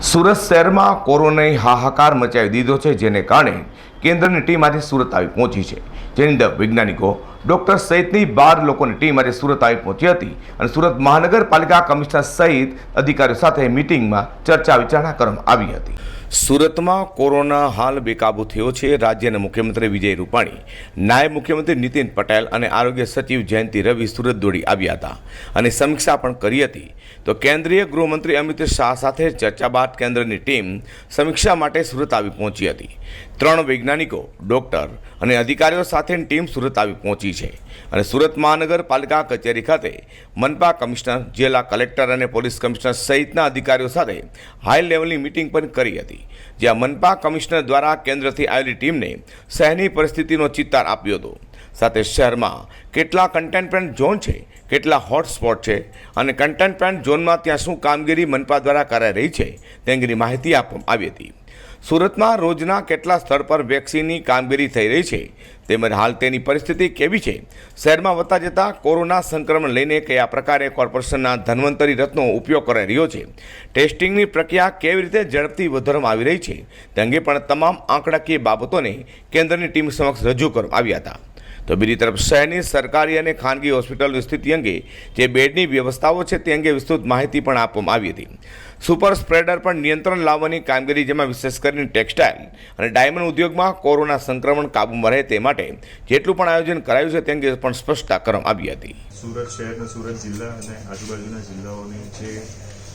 સુરત શહેરમાં કોરોનાએ હાહાકાર મચાવી દીધો છે, જેને કારણે કેન્દ્રની ટીમ આજે સુરત આવી પહોંચી છે. જેની અંદર વૈજ્ઞાનિકો, ડોક્ટર સહિતની બાર લોકોની ટીમ આજે સુરત આવી પહોંચી હતી અને સુરત મહાનગરપાલિકા કમિશનર સહિત અધિકારીઓ સાથે મિટિંગમાં ચર્ચા વિચારણા કરવામાં આવી હતી. સુરતમાં કોરોના હાલ બેકાબૂ થયો છે. રાજ્યના મુખ્યમંત્રી વિજય રૂપાણી, નાયબ મુખ્યમંત્રી નીતિન પટેલ અને આરોગ્ય સચિવ જયંતિ રવિ સુરત દોડી આવ્યા હતા. અને સમીક્ષા પણ કરી હતી. તો કેન્દ્રીય ગૃહમંત્રી અમિત શાહ સાથે ચર્ચા બાદ કેન્દ્રની ટીમ સમીક્ષા માટે સુરત આવી પહોંચી હતી. ત્રણ વૈજ્ઞાનિકો, ડોક્ટર અને અધિકારીઓ સાથેની ટીમ સુરત આવી પહોંચી છે અને સુરત મહાનગરપાલિકા કચેરી ખાતે મનપા કમિશનર, જિલ્લા કલેક્ટર અને પોલીસ કમિશનર સહિતના અધિકારીઓ સાથે હાઈ લેવલની મિટિંગ પણ કરી હતી, જ્યાં મનપા કમિશનર દ્વારા કેન્દ્રથી આવેલી ટીમને શહેરની પરિસ્થિતિનો ચિતાર આપ્યો હતો. સાથે શહેરમાં કેટલા કન્ટેનમેન્ટ ઝોન છે, કેટલા હોટસ્પોટ છે અને કન્ટેનમેન્ટ ઝોનમાં ત્યાં શું કામગીરી મનપા દ્વારા કરાઈ રહી છે તે અંગેની માહિતી આપવામાં આવી હતી. સુરતમાં રોજના કેટલા સ્થળ પર વેક્સિનની કામગીરી થઈ રહી છે? તેમજ હાલ તેની પરિસ્થિતિ કેવી છે? શહેરમાં વધતા જતા કોરોના સંક્રમણ લઈને કયા પ્રકારે કોર્પોરેશનના ધન્વંતરી રથનો ઉપયોગ કરાઈ રહ્યો છે? ટેસ્ટિંગની પ્રક્રિયા કેવી રીતે ઝડપથી વધારવામાં આવી રહી છે? તે અંગે પણ તમામ આંકડાકીય બાબતોને કેન્દ્રની ટીમ સમક્ષ રજૂ કરવામાં આવ્યા હતા. તો બીજી તરફ, શહેરની સરકારી અને ખાનગી હોસ્પિટલની સ્થિતિ અંગે જે બેડની વ્યવસ્થાઓ છે તે અંગે વિસ્તૃત માહિતી પણ આપવામાં આવી હતી. સુપર સ્પ્રેડર પર નિયંત્રણ લાવવાની કામગીરી જેમાં વિશેષ કરીને ટેક્સટાઇલ અને ડાયમંડ ઉદ્યોગમાં કોરોના સંક્રમણ કાબૂમાં રહે તે માટે જેટલું પણ આયોજન કરાયું છે તે અંગે પણ સ્પષ્ટતા કરવામાં આવી હતી. સુરત શહેર અને સુરત જિલ્લા અને આજુબાજુના જિલ્લાઓની જે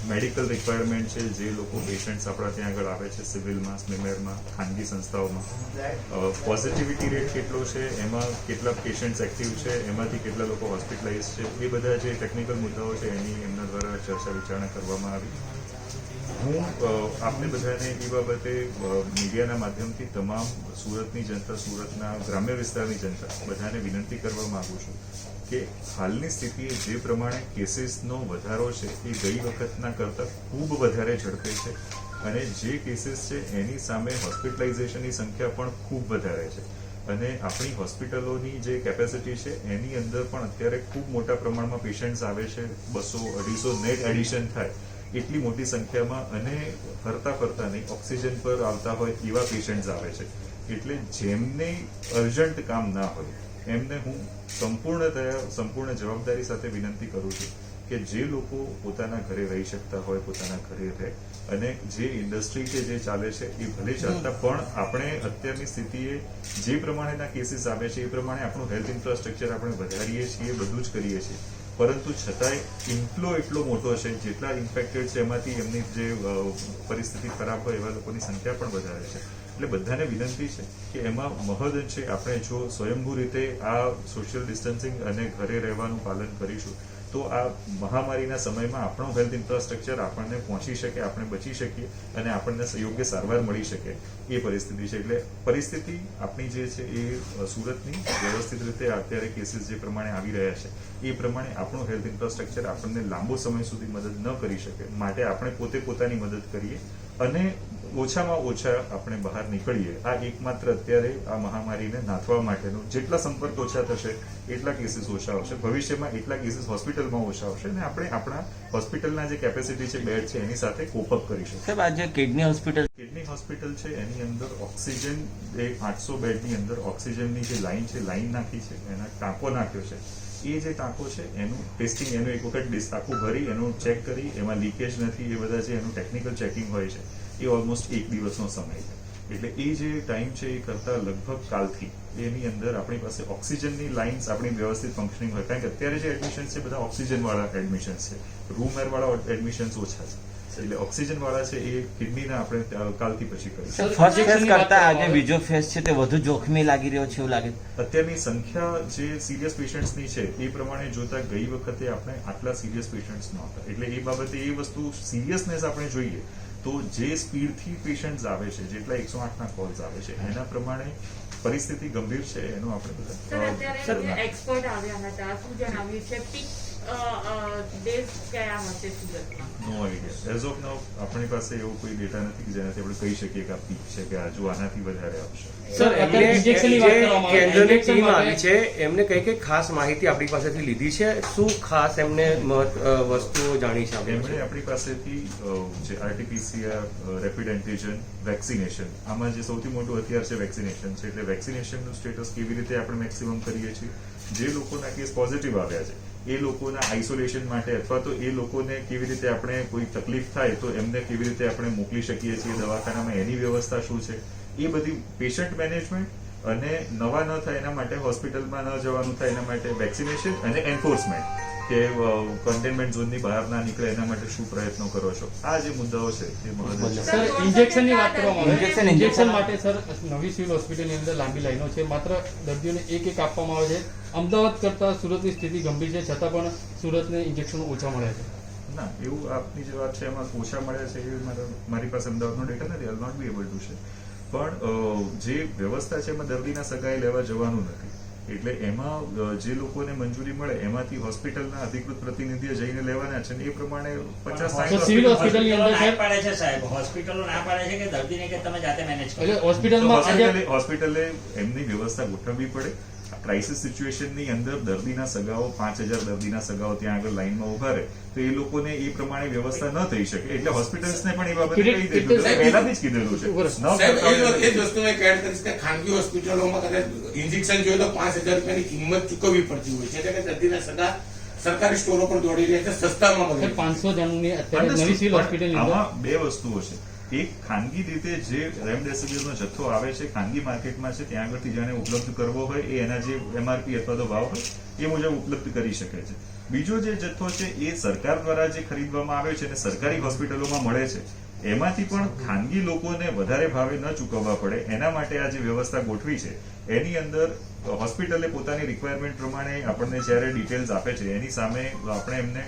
મેડિકલ રિક્વાયરમેન્ટ છે, જે લોકો પેશન્ટ્સ આપણા ત્યાં આગળ આવે છે સિવિલમાં સ્મિમેરમાં ખાનગી સંસ્થાઓમાં પોઝિટિવિટી રેટ કેટલો છે, એમાં કેટલા પેશન્ટ્સ એક્ટિવ છે, એમાંથી કેટલા લોકો હોસ્પિટલાઇઝ છે, એ બધા જે ટેકનિકલ મુદ્દાઓ છે એની એમના દ્વારા ચર્ચા વિચારણા કરવામાં આવી. હું આપને બધાને એ બાબતે મીડિયાના માધ્યમથી તમામ સુરતની જનતા, સુરતના ગ્રામ્ય વિસ્તારની જનતા બધાને વિનંતી કરવા માગું છું કે હાલની સ્થિતિએ જે પ્રમાણે કેસીસનો વધારો છે એ ગઈ વખતના કરતાં ખૂબ વધારે ઝડપે છે અને જે કેસીસ છે એની સામે હોસ્પિટલાઇઝેશનની સંખ્યા પણ ખૂબ વધારે છે. અને આપણી હોસ્પિટલોની જે કેપેસિટી છે એની અંદર પણ અત્યારે ખૂબ મોટા પ્રમાણમાં પેશન્ટ્સ આવે છે. બસો અઢીસો નેટ એડિશન થાય. એટલી મોટી સંખ્યામાં અને ફરતા ફરતા નહીં ઓક્સિજન પર આવતા હોય એવા પેશન્ટ્સ આવે છે. એટલે જેમને અર્જન્ટ કામ ના હોય એમને હું સંપૂર્ણતયા સંપૂર્ણ જવાબદારી સાથે વિનંતી કરું છું કે જે લોકો પોતાના ઘરે રહી શકતા હોય પોતાના ઘરે રહે અને જે ઇન્ડસ્ટ્રી કે જે ચાલે છે એ ભલે ચાલતા પણ આપણે અત્યારની સ્થિતિએ જે પ્રમાણેના કેસીસ આવે છે એ પ્રમાણે આપણું હેલ્થ ઇન્ફ્રાસ્ટ્રક્ચર આપણે વધારીએ છીએ બધું જ કરીએ છીએ. પરંતુ છતાંય ઇન્ફ્લો એટલો મોટો છે જેટલા ઇન્ફેક્ટેડ છે એમાંથી એમની જે પરિસ્થિતિ ખરાબ હોય એવા લોકોની સંખ્યા પણ વધારે છે. એટલે બધાને વિનંતી છે કે એમાં મહદ છે, આપણે જો સ્વયંભૂ રીતે આ સોશિયલ ડિસ્ટન્સિંગ અને ઘરે રહેવાનું પાલન કરીશું તો આ મહામારીના સમયમાં આપણું હેલ્થ ઇન્ફ્રાસ્ટ્રક્ચર આપણને પહોંચી શકે, આપણે બચી શકીએ અને આપણને યોગ્ય સારવાર મળી શકે એ પરિસ્થિતિ છે. એટલે પરિસ્થિતિ આપણી જે છે એ સુરતની વ્યવસ્થિત રીતે અત્યારે કેસીસ જે પ્રમાણે આવી રહ્યા છે, એ પ્રમાણે આપણું હેલ્થ ઇન્ફ્રાસ્ટ્રક્ચર આપણને લાંબો સમય સુધી મદદ ન કરી શકે. માટે આપણે પોતે પોતાની મદદ કરીએ અને ઓછામાં ઓછા આપણે બહાર નીકળીએ આ એકમાત્ર અત્યારે આ મહામારીને નાથવા માટેનું જેટલા સંપર્ક ઓછા થશે એટલા કેસીસ ઓછા આવશે. ભવિષ્યમાં એટલા કેસીસ હોસ્પિટલમાં ઓછા આવશે અને આપણે આપણા હોસ્પિટલના જે કેપેસિટી છે બેડ છે એની સાથે કોપઅપ કરીશું સાહેબ આજે કિડની હોસ્પિટલ કિડની હોસ્પિટલ છે એની અંદર ઓક્સિજન એ આઠસો બેડની અંદર ઓક્સિજનની જે લાઈન છે લાઈન નાખી છે એના ટાંકો નાખ્યો છે. એ જે ટાંકો છે, એનું ટેસ્ટિંગ એનું એક વખત ટાંકું ભરી, એનું ચેક કરી, એમાં લીકેજ નથી, એ બધા જે એનું ટેકનિકલ ચેકિંગ હોય છે, એ ઓલમોસ્ટ એક દિવસનો સમય છે. એટલે એ જે ટાઈમ છે, એ કરતા લગભગ કાલથી એની અંદર આપણી પાસે ઓક્સિજનની લાઇન્સ આપણી વ્યવસ્થિત ફંક્શનિંગ હોય. કારણ કે અત્યારે જે એડમિશન છે, બધા ઓક્સિજન વાળા એડમિશન્સ છે. રૂમ એર વાળા એડમિશન્સ ઓછા છે. એટલે ઓક્સિજન વાળા છે એ કિડનીના આપણે કાલથી પછી કરીશું. ફર્સ્ટ ફેઝ કરતા આજે બીજો ફેઝ છે તે વધુ જોખમી લાગી રહ્યો છે એવું લાગે. અત્યારની સંખ્યા જે સિરિયસ પેશન્ટ્સની છે એ પ્રમાણે જોતા ગઈ વખતે આપણે આટલા સિરિયસ પેશન્ટ્સ નહોતા. એટલે એ બાબતે એ વસ્તુ સિરિયસનેસ આપણે જોઈએ તો જે સ્પીડથી પેશન્ટ્સ આવે છે જેટલા એકસો આઠના કોલ્સ આવે છે એના પ્રમાણે પરિસ્થિતિ ગંભીર છે એનો આપણે સર બધા અત્યારે એક્સપર્ટ આવ્યા હતા શું જણાવ્યું છે પીક ડેઝ કયા હશે સુરતમાં? No idea as of now આપણી પાસે એવો કોઈ ડેટા નથી કે જેનાથી આપણે કહી શકીએ કે આ પીક છે કે હજુ આનાથી વધારે આવશે. સર એમને injection ની જે વાત કરવામાં આવે. કેન્દ્રની ટીમ આવી છે એમને કઈ કઈ ખાસ માહિતી આપણી પાસેથી લીધી છે? શું ખાસ એમને મહત્વ- વસ્તુઓ જાણી છે આપણી એમણે આપણી પાસેથી જે આરટીપીસીઆર રેપિડ એન્ટીજન વેક્સિનેશન આમાં જે સૌથી મોટું હથિયાર છે વેક્સિનેશન છે. એટલે વેક્સિનેશનનું સ્ટેટસ કેવી રીતે આપણે મેક્સિમમ કરીએ છીએ? જે લોકોના કેસ પોઝિટિવ આવ્યા છે. એ લોકોના આઇસોલેશન માટે અથવા તો એ લોકોને કેવી રીતે આપણે કોઈ તકલીફ થાય તો એમને કેવી રીતે આપણે મોકલી શકીએ છીએ, દવાખાનામાં એની વ્યવસ્થા શું છે? એ બધી પેશન્ટ મેનેજમેન્ટ અને નવા ન થાય એના માટે હોસ્પિટલમાં ન જવાનું થાય એના માટે વેક્સિનેશન અને એન્ફોર્સમેન્ટ કે કન્ટેનમેન્ટ ઝોનની બહાર ના નીકળે એના માટે શું પ્રયત્નો કરો છો? આ જે મુદ્દાઓ છે એ મહત્વ સર ઇન્જેક્શનની વાત કરવામાં ઇન્જેક્શન માટે સર નવી સિવિલ હોસ્પિટલની અંદર લાંબી લાઈનો છે. માત્ર દર્દીઓને એક એક આપવામાં આવે છે. અમદાવાદ કરતા સુરતની સ્થિતિ ગંભીર છે. છતાં પણ સુરતને ઇન્જેક્શન ઓછા મળે છે. ના એવું આપની જે વાત છે એમાં ઓછા મળે છે એ મારી પાસે અમદાવાદનો ડેટા નથી. I not be able to છે. પણ જે વ્યવસ્થા છે એમાં દર્દીના સગાઈ લેવા જવાનું નથી. એટલે એમાં જે લોકોને મંજૂરી મળે એમાંથી હોસ્પિટલના અધિકૃત પ્રતિનિધિઓ જઈને લેવાના છે એ પ્રમાણે પચાસ સાહેબ સિવિલ હોસ્પિટલ હોસ્પિટલની અંદર ના પાડે છે સાહેબ. હોસ્પિટલો ના પાડે છે કે દર્દીને કે તમે જાતે મેનેજ કરો? એટલે હોસ્પિટલમાં હોસ્પિટલે હોસ્પિટલે એમની વ્યવસ્થા ગોઠવવી પડે. ક્રાઇસિસ સિચ્યુએશનની અંદર દર્દીના સગાઓ પાંચ હજાર દર્દીના સગાઓ ત્યાં આગળ લાઈનમાં ઊભા રહે તો એ લોકોને એ પ્રમાણે વ્યવસ્થા ન થઈ શકે. એટલે હોસ્પિટલ્સને પણ એ બાબતે કહી દીધું પહેલાથી જ કીધેલું છે. એ જ વસ્તુ મેં એડ કરીશ કે ખાનગી હોસ્પિટલોમાં કદાચ ઇન્જેક્શન જોઈએ તો પાંચ હજાર રૂપિયાની કિંમત ચૂકવવી પડતી હોય છે. એટલે કે દર્દીના સગા સરકારી સ્ટોરો પર દોડી રહ્યા છે સસ્તામાં મળે પાંચસો જણની અત્યારે નવી સિવિલ હોસ્પિટલ આમાં બે વસ્તુઓ છે. એક ખાનગી રીતે જે રેમડેસિવિરનો જથ્થો આવે છે, ખાનગી માર્કેટમાં છે, ત્યાં આગળથી જેને ઉપલબ્ધ કરવો હોય, એ એના જે એમઆરપી અથવા તો ભાવ હોય, એ મુજબ ઉપલબ્ધ કરી શકે છે. બીજો જે જથ્થો છે, એ સરકાર દ્વારા જે ખરીદવામાં આવે છે અને સરકારી હોસ્પિટલોમાં મળે છે, એમાંથી પણ ખાનગી લોકોને વધારે ભાવે ન ચૂકવવા પડે. એના માટે આ જે વ્યવસ્થા ગોઠવી છે, એની અંદર હોસ્પિટલે પોતાની રિક્વાયરમેન્ટ પ્રમાણે આપણને જ્યારે ડિટેલ્સ આપે છે, એની સામે આપણે એમને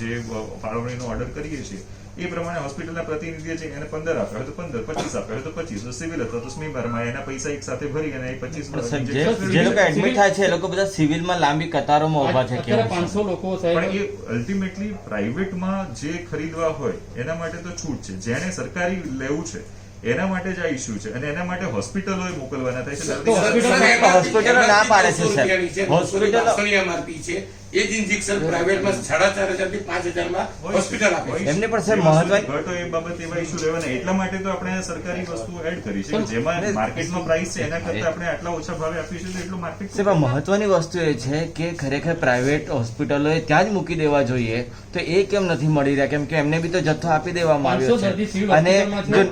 જે ફાળવણીનો ઓર્ડર કરીએ છીએ એ પ્રમાણે હોસ્પિટલના પ્રતિનિધિએ છે એને પંદર આપ્યો તો પંદર પચીસ આપ્યો તો પચીસ. તો સિવિલ હતો તો સ્મીમરમાં એના પૈસા એક સાથે ભરી અને એ પચીસ જે લોકો એડમિટ થાય છે એ લોકો બધા સિવિલમાં લાંબી કતારોમાં ઊભા છે પાંચસો લોકો પણ એ અલ્ટિમેટલી પ્રાઇવેટમાં જે ખરીદવા હોય એના માટે તો છૂટ છે. જેને સરકારી લેવું છે એના માટે જ આ ઇસ્યુ છે. અને એના માટે હોસ્પિટલો મોકલવાના થાય છે. હોસ્પિટલ- ના પાડે છે, 200 સાહેબ. રૂપિયાની છે, 200 હોસ્પિટલો- છે. એ જ ઇન્જેક્શન પ્રાઇવેટમાં સાડા ચાર હજારથી પાંચ હજારમાં હોસ્પિટલ આપે. એમને પણ સાહેબ મહત્વ તો એ બાબત એવા ઇસ્યુ લેવાના એટલા માટે તો આપણે સરકારી વસ્તુ એડ કરી છે જેમાં માર્કેટમાં પ્રાઇસ છે એના કરતા આપણે આટલા ઓછા ભાવે આપીશું તો એટલું માર્કેટ સાહેબ મહત્વની વસ્તુ એ છે કે ખરેખર પ્રાઇવેટ હોસ્પિટલોએ ત્યાં જ મૂકી દેવા જોઈએ તો એ કેમ નથી મળી રહ્યા? કેમ કે એમને બી તો જથ્થો આપી દેવામાં 500 આવ્યો છે. અને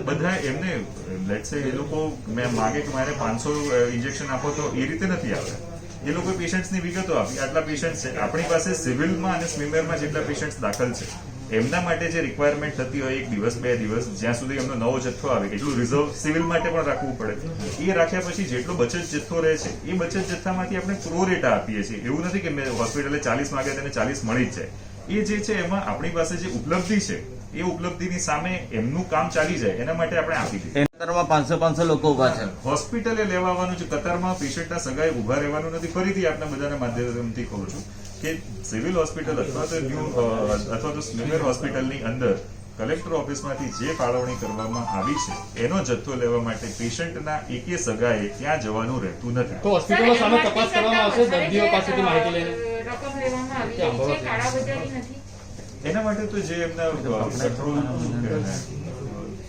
બધા એમને લેટ્સ સે એ લોકો મેં માગે કે મારે પાંચસો ઇન્જેક્શન આપો તો એ રીતે નથી આવ્યા એ લોકો પેશન્ટ્સની વિગતો આપી. આટલા પેશન્ટ છે. આપણી પાસે સિવિલમાં અને સ્વિમરમાં જેટલા પેશન્ટ્સ દાખલ છે, એમના માટે જે રિક્વાયરમેન્ટ થતી હોય, એક દિવસ, બે દિવસ, જ્યાં સુધી એમનો નવો જથ્થો આવે, એટલું રિઝર્વ સિવિલ માટે પણ રાખવું પડે. એ રાખ્યા પછી જેટલો બચત જથ્થો રહે છે, એ બચત જથ્થામાંથી આપણે પ્રો રેટા આપીએ છીએ. એવું નથી કે મેં હોસ્પિટલે ચાલીસ માંગ્યા તેને ચાલીસ મળી જ જાય. એ જે છે, એમાં આપણી પાસે જે ઉપલબ્ધિ છે, એ ઉપલબ્ધિની સામે એમનું કામ ચાલી જાય, એના માટે આપણે આપી દીધી એ કતારોમાં પાંચસો પાંચસો લોકો ઊભા છે. હોસ્પિટલે લેવાનું છે. કતારમાં પેશન્ટના સગાએ ઊભા રહેવાનું નથી. ફરીથી આપના બધાના માધ્યમથી કહું છું કે સિવિલ હોસ્પિટલ અથવા તો ન્યૂ અથવા તો સ્મીમેર હોસ્પિટલની અંદર કલેક્ટર ઓફિસમાંથી જે ફાળવણી કરવામાં આવી છે એનો જથ્થો લેવા માટે પેશન્ટના એકે સગાએ ત્યાં જવાનું રહેતું નથી. તો હોસ્પિટલો સામે તપાસ કરવામાં આવશે? દર્દીઓ પાસેથી માહિતી લઈને? રકમ લેવામાં આવી છે કાળા બજારી નથી. એના માટે તો જે એમના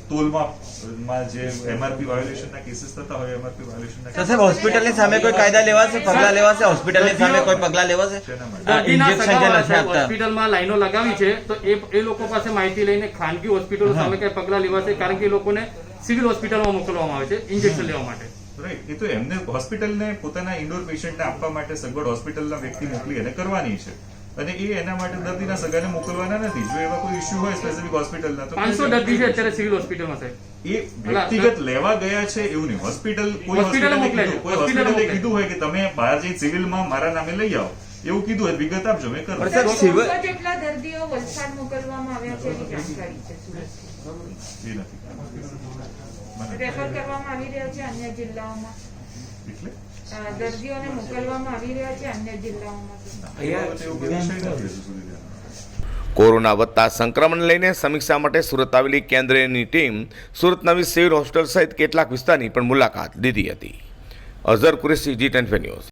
કંટ્રોલ જે એમઆરપી વાયોલેશનના કેસીસ થતા હોય એમઆરપી વાયોલેશનના તો સાહેબ હોસ્પિટલની સામે કોઈ કાયદા લેવાશે પગલા લેવાશે? હોસ્પિટલની સામે કોઈ પગલા લેવાશે? શેના માટે? આ દર્દીના injection જે નથી આપતા. હોસ્પિટલમાં લાઈનો લગાવી છે તો એ એ લોકો પાસે માહિતી લઈને ખાનગી હોસ્પિટલો સામે કઈ પગલા લેવાશે કારણ કે એ લોકોને સિવિલ હોસ્પિટલમાં મોકલવામાં આવે છે ઇન્જેક્શન લેવા માટે. રાઈટ એ તો એમને હોસ્પિટલને પોતાના ઇન્ડોર પેશન્ટને આપવા માટે સગવડ હોસ્પિટલના વ્યક્તિ મોકલી અને કરવાની છે. અને એ એના માટે દર્દીના સગાને મોકલવાના નથી. જો એવા કોઈ ઇશ્યુ હોય સ્પેસિફિક હોસ્પિટલના તો પાંચસો દર્દી છે અત્યારે સિવિલ હોસ્પિટલમાં સાહેબ. એ વ્યક્તિગત લેવા ગયા છે એવું નહીં. હોસ્પિટલ કોઈ હોસ્પિટલે કોઈ હોસ્પિટલે કીધું હોય કે તમે બહાર જઈ સિવિલમાં મારા નામે લઈ આવો. એવું કીધું હોય વિગત આપજો મેં કરું. સાહેબ, સર, સિવિલ- 300 જેટલા દર્દીઓ વલસાડ મોકલવામાં આવ્યા છે એની જાણકારી છે સુરતથી. એ નથી. રેફર કરવામાં આવી રહ્યા છે અન્ય જિલ્લાઓમાં. એટલે? દર્દીઓને મોકલવામાં આવી રહ્યા છે અન્ય જિલ્લાઓમાં. કોરોના વધતા સંક્રમણ લઈને સમીક્ષા માટે સુરત આવેલી કેન્દ્રની ટીમ સુરત નવી સિવિલ હોસ્પિટલ સહિત કેટલાક વિસ્તારની પણ મુલાકાત લીધી હતી. Azhar Qureshi ji ten news.